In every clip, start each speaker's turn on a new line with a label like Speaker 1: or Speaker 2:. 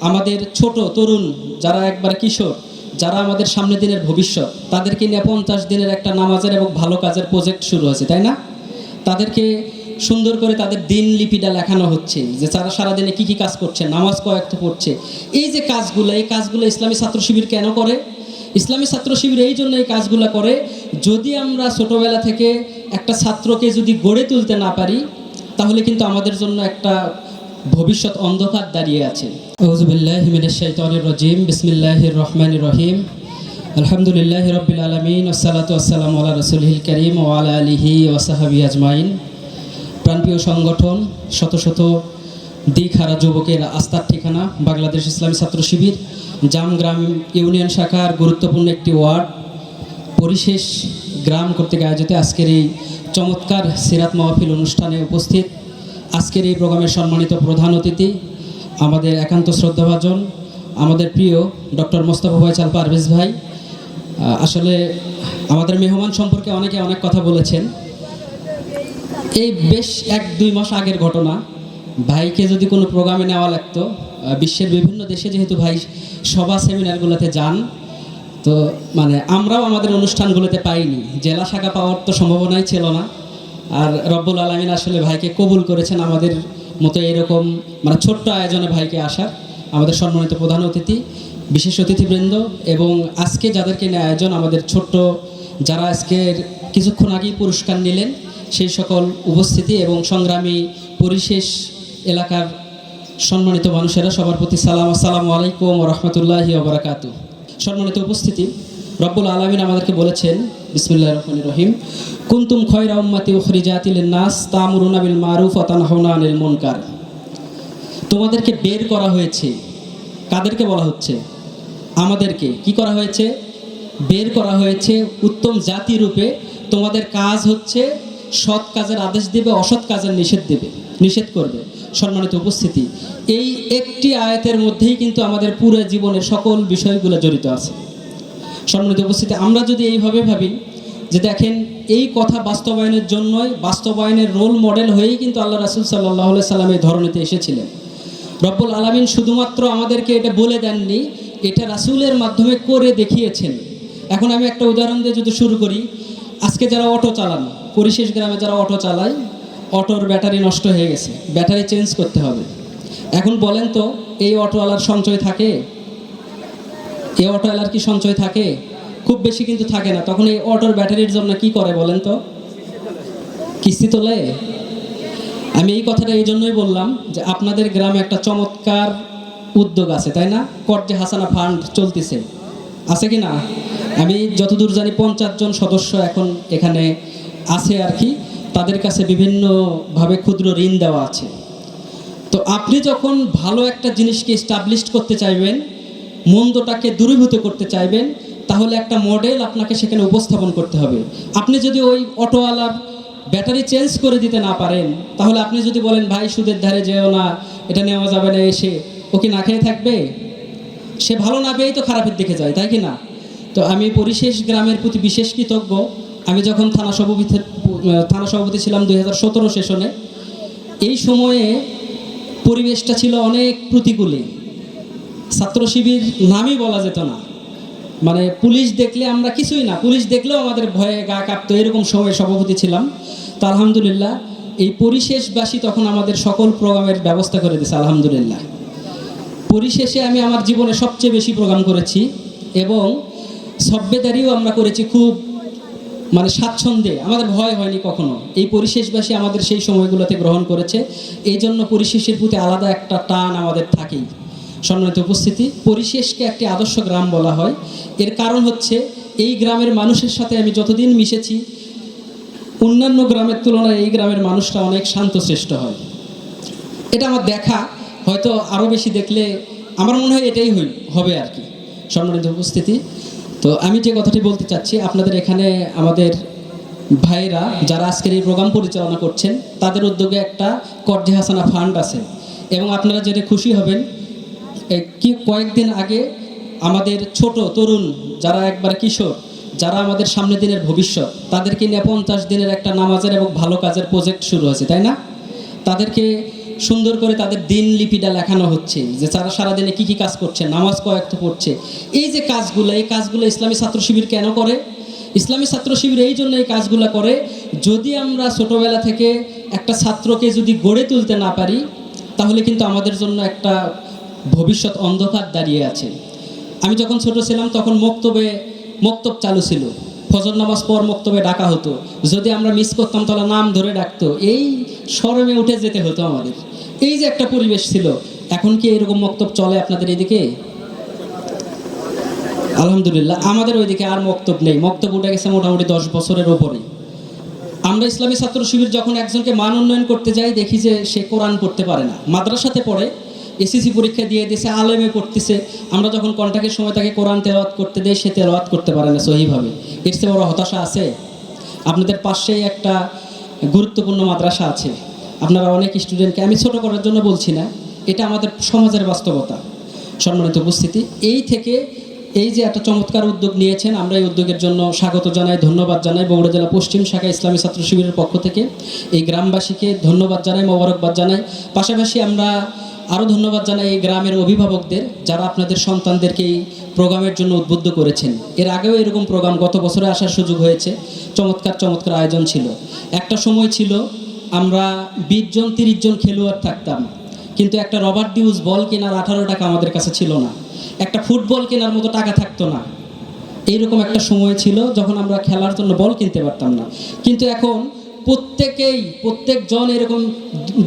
Speaker 1: আমাদের ছোট তরুণ, যারা একবার কিশোর, যারা আমাদের সামনের দিনের ভবিষ্যৎ, তাদেরকে নিয়ে পঞ্চাশ দিনের একটা নামাজের এবং ভালো কাজের প্রজেক্ট শুরু হয়েছে, তাই না? তাদেরকে সুন্দর করে তাদের দিন লিপিটা লেখানো হচ্ছে, যে তারা সারাদিনে কি কি কাজ করছে, নামাজ কয়েক পড়ছে। এই যে কাজগুলো, এই কাজগুলো ইসলামী ছাত্র শিবির কেন করে? ইসলামী ছাত্র শিবির এই জন্য এই কাজগুলো করে, যদি আমরা ছোটবেলা থেকে একটা ছাত্রকে যদি গড়ে তুলতে না পারি, তাহলে কিন্তু আমাদের জন্য একটা ভবিষ্যৎ অন্ধকার দাঁড়িয়ে আছে। রজিম রহমান রহিম। আলহামদুলিল্লাহ রবিল আলমিন ওসালাত আসসালাম আল্লাহ রসুলহিল করিম ও আলা আলিহি ওসাহাবি আজমাইন। প্রাণপ্রিয় সংগঠন, শত শত দিকহারা যুবকের আস্থার ঠিকানা, বাংলাদেশ ইসলামী ছাত্র শিবির, জামগ্রাম ইউনিয়ন শাখার গুরুত্বপূর্ণ একটি ওয়ার্ড। পরিশেষ গ্রাম কর্তৃক আয়োজিত আজকের এই চমৎকার সিরাত মাহফিল অনুষ্ঠানে উপস্থিত আজকের এই প্রোগ্রামের সম্মানিত প্রধান অতিথি, আমাদের একান্ত শ্রদ্ধাভাজন, আমাদের প্রিয় ডক্টর মোস্তফা ফয়সাল পারভেজ ভাই। আসলে আমাদের মেহমান সম্পর্কে অনেকে অনেক কথা বলেছেন। এই বেশ এক দুই মাস আগের ঘটনা, ভাইকে যদি কোনো প্রোগ্রামে নেওয়া লাগতো বিশ্বের বিভিন্ন দেশে যেহেতু ভাই সভা সেমিনারগুলোতে যান, তো মানে আমরাও আমাদের অনুষ্ঠানগুলোতে পাইনি। জেলা শাখা পাওয়ার তো সম্ভাবনাই ছিল না। আর রব্বুল আলমিন আসলে ভাইকে কবুল করেছেন আমাদের মতো এরকম মানে ছোট্ট আয়োজনে ভাইকে আসার। আমাদের সম্মানিত প্রধান অতিথি, বিশেষ অতিথিবৃন্দ এবং আজকে যাদেরকে নিয়ে আয়োজন, আমাদের ছোট্ট যারা আজকের কিছুক্ষণ আগেই পুরস্কার নিলেন, সেই সকল উপস্থিতি এবং সংগ্রামী পরিশেষ এলাকার সম্মানিত মানুষেরা সবার প্রতি সালাম, আসসালামু আলাইকুম রহমতুল্লাহি ওবরাকাত সম্মানিত উপস্থিতি রব্বুল আলমিন আমাদেরকে বলেছেন বিসমুল্লাহ রহমান রহিম, কুন্তুম খয়রা উম্মাতি উখরিজাতিল নাস তামুরুনা বিল মারুফ ওয়া তানহাউনা আনিল মুনকার। তোমাদেরকে বের করা হয়েছে। কাদেরকে বলা হচ্ছে? আমাদেরকে। কি করা হয়েছে? বের করা হয়েছে উত্তম জাতি রূপে। তোমাদের কাজ হচ্ছে সৎ কাজের আদেশ দেবে, অসৎ কাজের নিষেধ দেবে, নিষেধ করবে। সম্মানিত উপস্থিতি। এই একটি আয়াতের মধ্যেই কিন্তু আমাদের পুরো জীবনের সকল বিষয়গুলো জড়িত আছে। সম্মানিত উপস্থিতি। আমরা যদি এইভাবে ভাবি যে দেখেন, এই কথা বাস্তবায়নের জন্যই বাস্তবায়নের রোল মডেল হয়েই কিন্তু আল্লাহ রাসুল সাল্লাহ সাল্লাম এই ধরনীতে এসেছিলেন। রব্বুল আলমিন শুধুমাত্র আমাদেরকে এটা বলে দেননি, এটা রাসুলের মাধ্যমে করে দেখিয়েছেন। এখন আমি একটা উদাহরণ দিয়ে যদি শুরু করি, আজকে যারা অটো চালান, পরিশেষ গ্রামে যারা অটো চালায়, অটোর ব্যাটারি নষ্ট হয়ে গেছে, ব্যাটারি চেঞ্জ করতে হবে। এখন বলেন তো, এই অটোওয়ালার সঞ্চয় থাকে? এই অটোওয়ালার কি সঞ্চয় থাকে? খুব বেশি কিন্তু থাকে না। তখন এই অটোর ব্যাটারির জন্য কি করে বলেন তো? কিস্তি তোলে? আমি এই কথাটা এই জন্যই বললাম যে আপনাদের গ্রামে একটা চমৎকার উদ্যোগ আছে, তাই না? কর্জে হাসানা ফান্ড চলতেছে। আছে কি না? আমি যতদূর জানি পঞ্চাশ জন সদস্য এখন এখানে আছে আর কি। তাদের কাছে বিভিন্নভাবে ক্ষুদ্র ঋণ দেওয়া আছে। তো আপনি যখন ভালো একটা জিনিসকে স্টাবলিশ করতে চাইবেন মন্দটাকে দূরীভূত করতে চাইবেন, তাহলে একটা মডেল আপনাকে সেখানে উপস্থাপন করতে হবে। আপনি যদি ওই অটোওয়ালার ব্যাটারি চেঞ্জ করে দিতে না পারেন, তাহলে আপনি যদি বলেন, ভাই, সুদের ধারে যেও না, এটা নেওয়া যাবে না এসে। ও কি না খেয়ে থাকবে? সে ভালো না পেয়েই তো খারাপের দিকে যায়, তাই কি না? তো আমি পরিশেষ গ্রামের প্রতি বিশেষ কৃতজ্ঞ। আমি যখন থানা সভাপতি থানা সভাপতি ছিলাম দুই হাজার সতেরো সেশনে, এই সময়ে পরিবেশটা ছিল অনেক প্রতিকূলে। ছাত্র শিবির নামই বলা যেত না। মানে পুলিশ দেখলে আমরা কিছুই না, পুলিশ দেখলেও আমাদের ভয়ে গা কাঁপতো, এরকম সময় সভাপতি ছিলাম। তো আলহামদুলিল্লাহ, এই পরিশেষবাসী তখন আমাদের সকল প্রোগ্রামের ব্যবস্থা করে দিয়েছে, আলহামদুলিল্লাহ। পরিশেষে আমি আমার জীবনে সবচেয়ে বেশি প্রোগ্রাম করেছি এবং সভ্যতারিও আমরা করেছি খুব মানে স্বাচ্ছন্দ্যে, আমাদের ভয় হয়নি কখনো। এই পরিশেষবাসী আমাদের সেই সময়গুলোতে গ্রহণ করেছে এই জন্য পরিশেষের প্রতি আলাদা একটা টান আমাদের থাকেই। সম্মানিত উপস্থিতি, পরিশেষকে একটি আদর্শ গ্রাম বলা হয়। এর কারণ হচ্ছে, এই গ্রামের মানুষের সাথে আমি যতদিন মিশেছি, অন্যান্য গ্রামের তুলনায় এই গ্রামের মানুষরা অনেক শান্তশ্রেষ্ঠ হয়। এটা আমার দেখা, হয়তো আরও বেশি দেখলে আমার মনে হয় এটাই হই, হবে আর কি। সম্মানিত উপস্থিতি, তো আমি যে কথাটি বলতে চাচ্ছি, আপনাদের এখানে আমাদের ভাইয়েরা যারা আজকের এই প্রোগ্রাম পরিচালনা করছেন, তাদের উদ্যোগে একটা কর্জে হাসানা ফান্ড আছে। এবং আপনারা যেটা খুশি হবেন কি কয়েকদিন আগে আমাদের ছোট তরুণ, যারা একবার কিশোর, যারা আমাদের সামনের দিনের ভবিষ্যৎ, তাদেরকে নিয়ে পঞ্চাশ দিনের একটা নামাজের এবং ভালো কাজের প্রজেক্ট শুরু হয়েছে, তাই না? তাদেরকে সুন্দর করে তাদের দিন লিপিটা লেখানো হচ্ছে, যে তারা সারাদিনে কী কী কাজ করছে, নামাজ কয়েক তো পড়ছে। এই যে কাজগুলো, এই কাজগুলো ইসলামী ছাত্র শিবির কেন করে? ইসলামী ছাত্র শিবির এই জন্য এই কাজগুলো করে, যদি আমরা ছোটোবেলা থেকে একটা ছাত্রকে যদি গড়ে তুলতে না পারি, তাহলে কিন্তু আমাদের জন্য একটা ভবিষ্যৎ অন্ধকার দাঁড়িয়ে আছে। আমি যখন ছোট ছিলাম তখন মক্তবে, মক্তব চালু ছিল। ফজর নামাজ পর মক্তবে ডাকা হতো। যদি আমরা মিস করতাম তাহলে নাম ধরে ডাকতো। এই শরমে উঠে যেতে হতো আমাদের। এই যে একটা পরিবেশ ছিল। এখন কি এরকম মক্তব চলে আপনাদের এদিকে? আলহামদুলিল্লাহ, আমাদের ওইদিকে আর মক্তব নেই। মক্তব উঠে গেছে মোটামুটি দশ বছরের ওপরে আমরা ইসলামী ছাত্র শিবির যখন একজনকে মান উন্নয়ন করতে যাই, দেখি যে সে কোরআন পড়তে পারে না। মাদ্রাসাতে পড়ে এসএসসি পরীক্ষা দিয়ে দিয়েছে, আলেমে পড়তেছে। আমরা যখন কন্টাক্টের সময় তাকে কোরআন তেলাওয়াত করতে দেই, সে তেলাওয়াত করতে পারে না সহিভাবে। এর চেয়ে বড় হতাশা আছে? আপনাদের পাশেই একটা গুরুত্বপূর্ণ মাদ্রাসা আছে। আপনারা অনেক স্টুডেন্টকে আমি ছোট করার জন্য বলছি না, এটা আমাদের সমাজের বাস্তবতা। সম্মানিত উপস্থিতি, এই থেকে এই যে একটা চমৎকার উদ্যোগ নিয়েছেন, আমরা এই উদ্যোগের জন্য স্বাগত জানাই, ধন্যবাদ জানাই বগুড়া জেলা পশ্চিম শাখা ইসলামী ছাত্র শিবিরের পক্ষ থেকে। এই গ্রামবাসীকে ধন্যবাদ জানাই, মোবারকবাদ জানাই। পাশাপাশি আমরা আরও ধন্যবাদ জানাই এই গ্রামের অভিভাবকদের যারা আপনাদের সন্তানদেরকে এই প্রোগ্রামের জন্য উদ্বুদ্ধ করেছেন। এর আগেও এরকম প্রোগ্রাম গত বছরে আসার সুযোগ হয়েছে। চমৎকার চমৎকার আয়োজন ছিল। একটা সময় ছিল আমরা বিশ জন, তিরিশ জন খেলোয়াড় থাকতাম। কিন্তু একটা রবার্ট ডিউজ বল কেনার আঠারো টাকা আমাদের কাছে ছিল না। একটা ফুটবল কেনার মতো টাকা থাকতো না। এইরকম একটা সময় ছিল যখন আমরা খেলার জন্য বল কিনতে পারতাম না। কিন্তু এখন প্রত্যেকেই, প্রত্যেকজন এরকম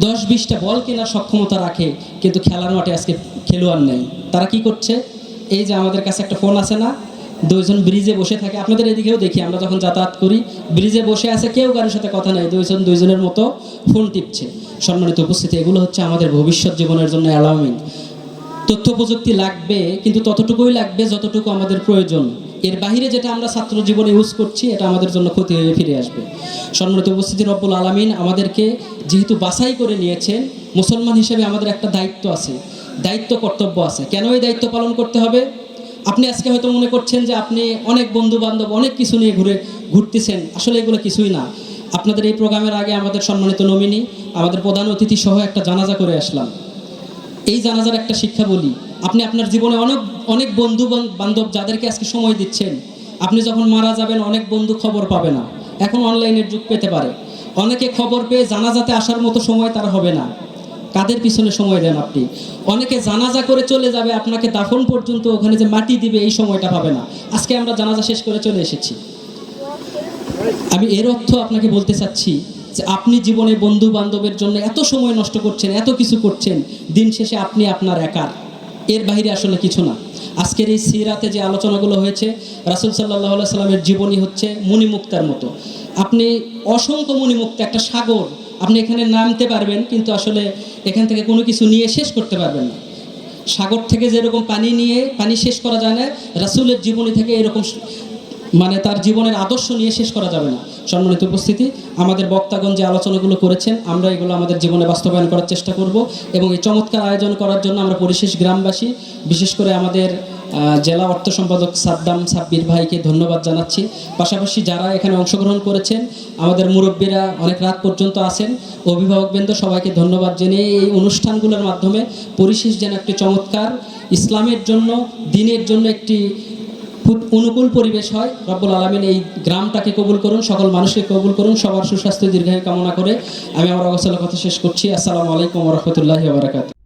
Speaker 1: দশ বিশটা বল কেনার সক্ষমতা রাখে, কিন্তু খেলার মাঠে আজকে খেলোয়াড় নেই। তারা কি করছে? এই যে আমাদের কাছে একটা ফোন আছে না, দুইজন ব্রিজে বসে থাকে। আপনাদের এদিকেও দেখি, আমরা যখন যাতায়াত করি, ব্রিজে বসে আছে, কেউ কারোর সাথে কথা নেই, দুইজন, দুইজনের মতো ফোন টিপছে। সম্মানিত উপস্থিতি, এগুলো হচ্ছে আমাদের ভবিষ্যৎ জীবনের জন্য অ্যালাউমিং তথ্য প্রযুক্তি লাগবে, কিন্তু ততটুকুই লাগবে, যতটুকু আমাদের প্রয়োজন। এর বাহিরে যেটা আমরা ছাত্র জীবনে ইউজ করছি, এটা আমাদের জন্য ক্ষতি হয়ে ফিরে আসবে। সম্মানিত উপস্থিতি, রব্বুল আলমিন আমাদেরকে যেহেতু বাছাই করে নিয়েছেন, মুসলমান হিসেবে আমাদের একটা দায়িত্ব আছে, দায়িত্ব কর্তব্য আছে। কেন এই দায়িত্ব পালন করতে হবে? আপনি আজকে হয়তো মনে করছেন যে আপনি অনেক বন্ধু বান্ধব অনেক কিছু নিয়ে ঘুরে, ঘুরতেছেন। আসলে এগুলো কিছুই না। আপনাদের এই প্রোগ্রামের আগে আমাদের সম্মানিত নমিনি, আমাদের প্রধান অতিথি সহ একটা জানাজা করে আসলাম। এই জানাজার একটা শিক্ষা বলি। আপনি আপনার জীবনে অনেক অনেক বন্ধু বান্ধব যাদেরকে আজকে সময় দিচ্ছেন, আপনি যখন মারা যাবেন অনেক বন্ধু খবর পাবে না। এখন অনলাইনের যুগ পেতে পারে। অনেকে খবর পেয়ে জানাজাতে আসার মতো সময় তার হবে না। কাদের পিছনে সময় দেন আপনি? অনেকে জানাজা করে চলে যাবে, আপনাকে দাফন পর্যন্ত ওখানে যে মাটি দিবে, এই সময়টা পাবে না। আজকে আমরা জানাজা শেষ করে চলে এসেছি। আমি এর অর্থ আপনাকে বলতে চাচ্ছি যে আপনি জীবনে বন্ধু বান্ধবের জন্য এত সময় নষ্ট করছেন, এত কিছু করছেন, দিন শেষে আপনি আপনার একার। এর বাইরে আসলে কিছু না। আজকের এই সিরাতে যে আলোচনাগুলো হয়েছে, রাসুল সাল্লাহ সাল্লামের জীবনী হচ্ছে মণিমুক্তার মতো। আপনি অসংখ্য মণিমুক্ত, একটা সাগর, আপনি এখানে নামতে পারবেন, কিন্তু আসলে এখান থেকে কোনো কিছু নিয়ে শেষ করতে পারবেন না। সাগর থেকে যেরকম পানি নিয়ে, পানি শেষ করা যায় না, রাসুলের জীবনী থেকে এরকম মানে তার জীবনের আদর্শ নিয়ে শেষ করা যাবে না। সম্মানিত উপস্থিতি, আমাদের বক্তাগণ যে আলোচনাগুলো করেছেন, আমরা এগুলো আমাদের জীবনে বাস্তবায়ন করার চেষ্টা করব এবং এই চমৎকার আয়োজন করার জন্য আমরা পরিশেষ গ্রামবাসী, বিশেষ করে আমাদের জেলা অর্থ সম্পাদক সাদ্দাম সাব্বির ভাইকে ধন্যবাদ জানাচ্ছি। পাশাপাশি যারা এখানে অংশগ্রহণ করেছেন, আমাদের মুরব্বীরা অনেক রাত পর্যন্ত আছেন। অভিভাবকবৃন্দ সবাইকে ধন্যবাদ জানিয়ে এই অনুষ্ঠানগুলোর মাধ্যমে পরিশেষ যেন একটি চমৎকার, ইসলামের জন্য, দিনের জন্য একটি খুব অনুকূল পরিবেশ হয়। রব্বুল আলমিন এই গ্রামটাকে কবুল করুন, সকল মানুষকে কবুল করুন, সবার সুস্বাস্থ্য, দীর্ঘায়ু কামনা করে আমি আমার অবসরের কথা শেষ করছি। আসসালামু আলাইকুম রহমতুল্লাহি বারাকাত